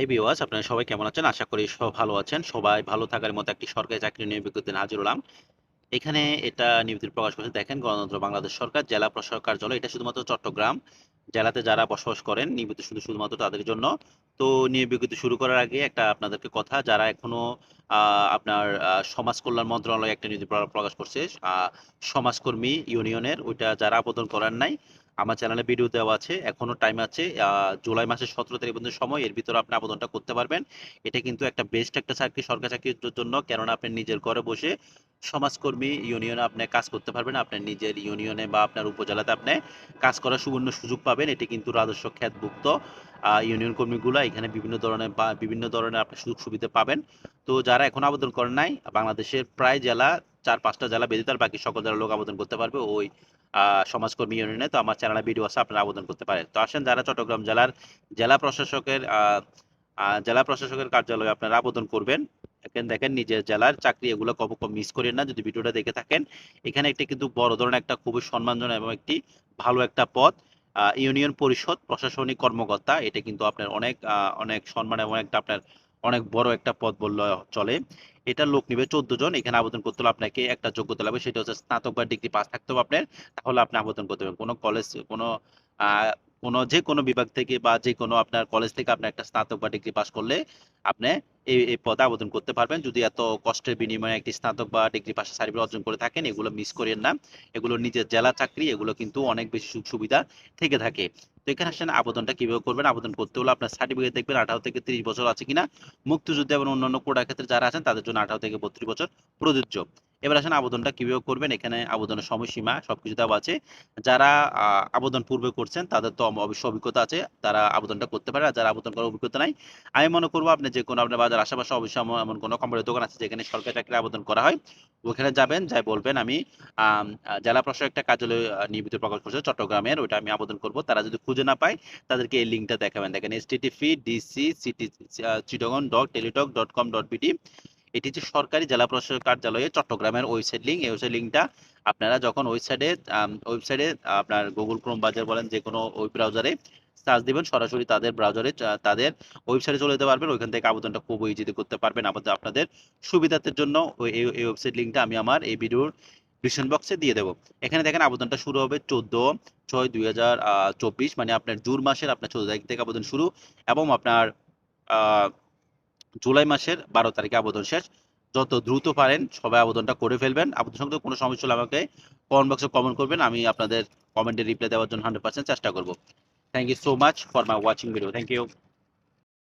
High বিওয়াস আপনারা সবাই কেমন আছেন? আশা করি সব ভালো আছেন। সবাই ভালো থাকার মতো একটি সরকারি চাকরি বিজ্ঞপ্তি হাজির হলাম। এখানে এটা নিয়মিত প্রকাশ করছে, দেখেন, গণতন্ত্র, বাংলাদেশ সরকার, জেলা প্রশাসক কার্যালয়, এটা শুধুমাত্র চট্টগ্রাম। জেলাতে যারা বসবাস করেন নিয়মিত শুধু শুধুমাত্র তাদের জন্য। তো নিয়োগ বিজ্ঞপ্তি শুরু করার আগে একটা আপনাদেরকে কথা, যারা এখনও আপনার সমাজ কল্যাণ মন্ত্রণালয় একটা নিয়োগ প্রকাশ করছে সমাজকর্মী ইউনিয়নের, ওইটা যারা আবেদন করার নাই আমার চ্যানেলে ভিডিও দেওয়া আছে, এখনও টাইম আছে জুলাই মাসের সতেরো তারিখ পর্যন্ত সময়, এর ভিতরে আপনি আবেদনটা করতে পারবেন। এটা কিন্তু একটা বেস্ট একটা চাকরি, সরকারি চাকরির জন্য, কেননা আপনি নিজের ঘরে বসে সমাজকর্মী ইউনিয়নে আপনি কাজ করতে পারবেন আপনার নিজের ইউনিয়নে বা আপনার উপজেলাতে আপনি কাজ করার সুবর্ণ সুযোগ পাবেন, এটি কিন্তু রাজস্ব খ্যাতভুক্ত ইউনিয়ন কর্মীগুলো, এখানে বিভিন্ন ধরনের বা বিভিন্ন ধরনের আপনি সুযোগ সুবিধা পাবেন। তো যারা এখন আবেদন করেন নাই, বাংলাদেশের প্রায় জেলা চার, পাঁচটা জেলা ব্যতীত তার বাকি সকল জেলার লোক আবেদন করতে পারবে। ওই সমাজকর্মী ইউনিয়নে। তো আমার চ্যানেলে ভিডিও আছে, আপনারা আবেদন করতে পারেন। তো আসেন, যারা চট্টগ্রাম জেলার জেলা প্রশাসকের জেলা প্রশাসকের কার্যালয়ে আপনারা আবেদন করবেন এখানে দেখেন, নিজের জেলার চাকরি এগুলো কব কম মিস করেন না। যদি ভিডিওটা দেখে থাকেন, এখানে একটি কিন্তু বড় ধরনের একটা খুবই সম্মানজনক এবং একটি ভালো একটা পদ ইউনিয়ন পরিষদ প্রশাসনিক কর্মকর্তা। এটা কিন্তু আপনার অনেক অনেক সম্মান এবং একটা আপনার অনেক বড় একটা পদ বললে চলে। এটা লোক নিবে চোদ্দ জন, এখানে আবেদন করতে হলে আপনাকে একটা যোগ্যতা লাগবে, সেটা হচ্ছে স্নাতক বা ডিগ্রি পাস থাকতে হবে আপনার, তাহলে আপনি আবেদন করতে পারবেন। কোনো কলেজ কোনো কোনো, যে কোনো বিভাগ থেকে বা যে কোনো আপনার কলেজ থেকে আপনি একটা স্নাতক বা ডিগ্রি পাস করলে আপনি এই এই পদে আবেদন করতে পারবেন। যদি এত কষ্টের বিনিময়ে একটি স্নাতক বা ডিগ্রি পাশের সার্টিফিকেট অর্জন করে থাকেন, এগুলো মিস করেন না। এগুলো নিজের জেলা চাকরি, এগুলো কিন্তু অনেক বেশি সুযোগ সুবিধা থেকে থাকে। তো এখানে আসেন, আবেদনটা কীভাবে করবেন? আবেদন করতে হলে আপনার সার্টিফিকেট দেখবেন, আঠারো থেকে তিরিশ বছর আছে কিনা। মুক্তিযুদ্ধ এবং অন্যান্য কোটার ক্ষেত্রে যারা আছেন, তাদের জন্য আঠারো থেকে বত্রিশ বছর প্রযোজ্য। এবার আসেন আবেদনটা কীভাবে করবেন? এখানে আবেদনের সময়সীমা সবকিছু দেওয়া আছে। যারা আবেদন পূর্বে করছেন, তাদের তো অবশ্য অভিজ্ঞতা আছে। তারা আবেদনটা করতে পারে আর যারা আবেদন করার অভিজ্ঞতা নাই, আমি মনে করব আপনি যে কোনো আপনার বাজার আশেপাশে অবশ্যই এমন কোনো কোম্পানির দোকান আছে যেখানে সরকারি চাকরি আবেদন করা হয়, ওখানে যাবেন, যাই বলবেন আমি জেলা প্রশাসক একটা কার্যালয় নিয়মিত প্রকাশ করছে চট্টগ্রামের, ওইটা আমি আবেদন করব। তারা যদি খুঁজে না পায়, তাদেরকে এই লিঙ্কটা দেখাবেন। দেখেন S TTP DC city Chittagong dot Teletalk dot com dot BD এটি হচ্ছে সরকারি জেলা প্রশাসক কার্যালয়ে চট্টগ্রামের ওয়েবসাইট লিঙ্ক এই ওয়েবসাইট লিঙ্কটা আপনারা যখন ওয়েবসাইটে ওয়েবসাইটে আপনার গুগল ক্রোম বাজার বলেন যে কোনো ওয়েব ব্রাউজারে সার্চ দিবেন, সরাসরি তাদের ব্রাউজারে তাদের ওয়েবসাইটে চলে যেতে পারবেন। ওইখান থেকে আবেদনটা খুব ইজিতে করতে পারবেন। আমাদের আপনাদের সুবিধার্থের জন্য ওই, এই ওয়েবসাইট লিঙ্কটা আমি আমার এই ভিডিওর ডিসক্রিপশন বক্সে দিয়ে দেবো। এখানে দেখেন আবেদনটা শুরু হবে চোদ্দ ছয় দুই হাজার চব্বিশ মানে আপনার জুন মাসের আপনার চোদ্দ তারিখ থেকে আবেদন শুরু এবং আপনার জুলাই মাসের বারো তারিখে আবেদন শেষ। যত দ্রুত পারেন সবাই আবেদনটা করে ফেলবেন। আবেদন সংক্রান্ত কোনো সমস্যা হলে আমাকে কমেন্ট বক্সে কমেন্ট করবেন। আমি আপনাদের কমেন্টে রিপ্লাই দেওয়ার জন্য হান্ড্রেড চেষ্টা করব। Thank you so much for my watching video thank you